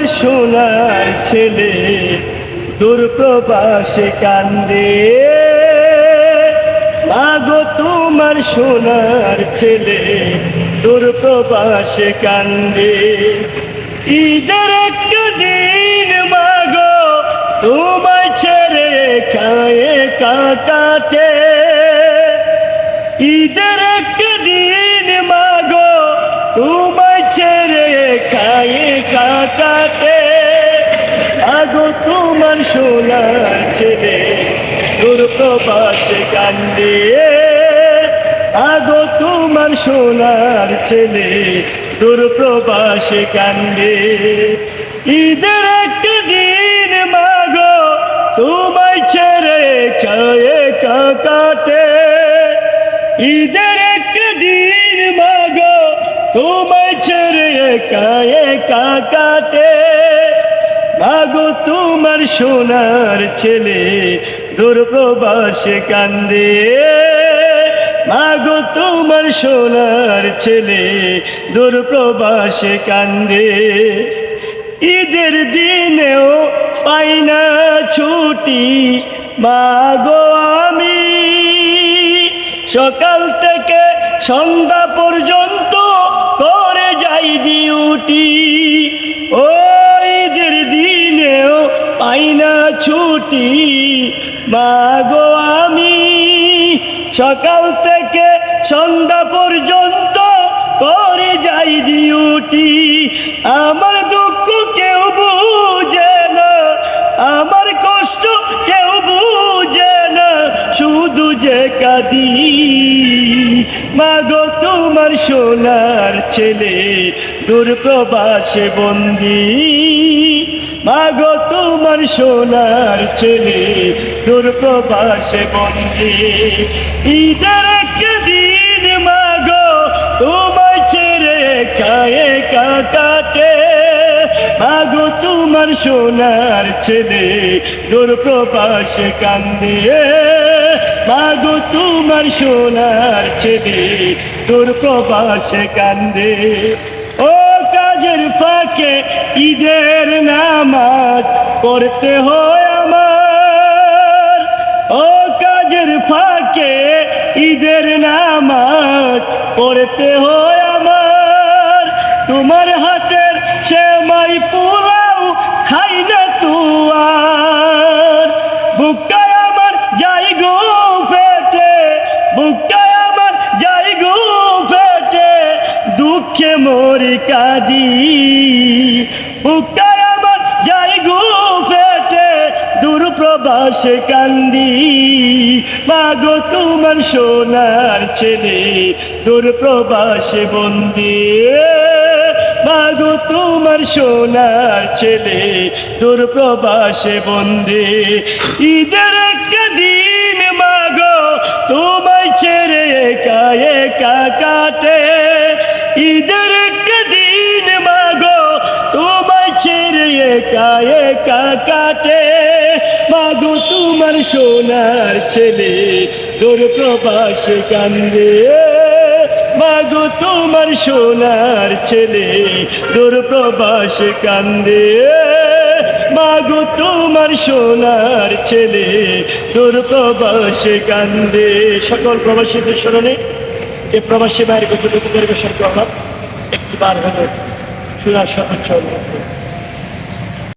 তোমার সোনার ছেলে দূরপ্রবাসে কান্দে। মাগো তোমার সোনার ছেলে দূরপ্রবাসে কান্দে। ঈদের একটু দিন মাগো, তোমায় ছেড়ে খায়ে কাকাতে ঈদের কাকাতে আগো তোমার সোনার ছেলে। তোর প্রবাসে কান্দে আগো তোমার সোনার ছেলে। তোর প্রবাসে কান্দে ঈদের একটা দিন মাগো, তোমায় ছেড়ে খায়ে কাকাতে। ঈদের একটা দিন মাগো, তোমায় ছেড়ে কায়ে কাকাতে মাগো তোমার সোনার ছেলে দুর্প্রবাসে কান্দে। মাগো তোমার সোনার ছেলে দুর্প্রবাসে কান্দে। ঈদের দিনেও পাই না ছুটি মাগো আমি। সকাল থেকে সন্ধ্যা পর্যন্ত যাই ডিউটি ও ঈদের দিনেও পাই না ছুটি। মাগো আমি, সকাল থেকে সন্ধ্যা পর্যন্ত করে যাই ডিউটি। আমার দুঃখ মাগো তোমার সোনার ছেলে, দূরপ্রবাসে বন্দি। মাগো তোমার সোনার ছেলে, দূরপ্রবাসে বন্দি। ঈদের একটা দিন মাগো তোমায় ছেড়ে খায়ে কাকাতে মাগো তোমার সোনার ছেলে, দূরপ্রবাসে কান্দে মাগো তোমার সোনার ছেলে দূরপ্রবাসে কান্দে। ও কাজের ফাঁকে ঈদের নামাজ পড়তে হয় আমার। ও কাজের ফাঁকে ঈদের নামাজ পড়তে হয় আমার। তোমার হাতের সেমাই পোলাও খাই মরি কাঁদি। বুকটায় আমার যাই গো ফেটে দূরপ্রবাসে কান্দি। মাগো তোমার সোনার ছেলে দূরপ্রবাসে বন্দি। মাগো তোমার সোনার ছেলে দূরপ্রবাসে বন্দি। ঈদের দিন মাগো তোমায় ছেড়ে একা একা কাটে। ঈদের একটা দিন মাগো, তোমায় ছেড়ে একা একা কাটে। মাগো, তোমার সোনার ছেলে দূর প্রবাসে কান্দে। মাগো, তোমার সোনার ছেলে দূর প্রবাসে কান্দে। মাগো, তোমার সোনার ছেলে দূর প্রবাসে কান্দে। সকল প্রবাসীদের স্মরণে এ প্রবাসী বাইরে কতটুকু পরিবেশন করলাম একটি বার হলো সুরা সর্বোচ্চ।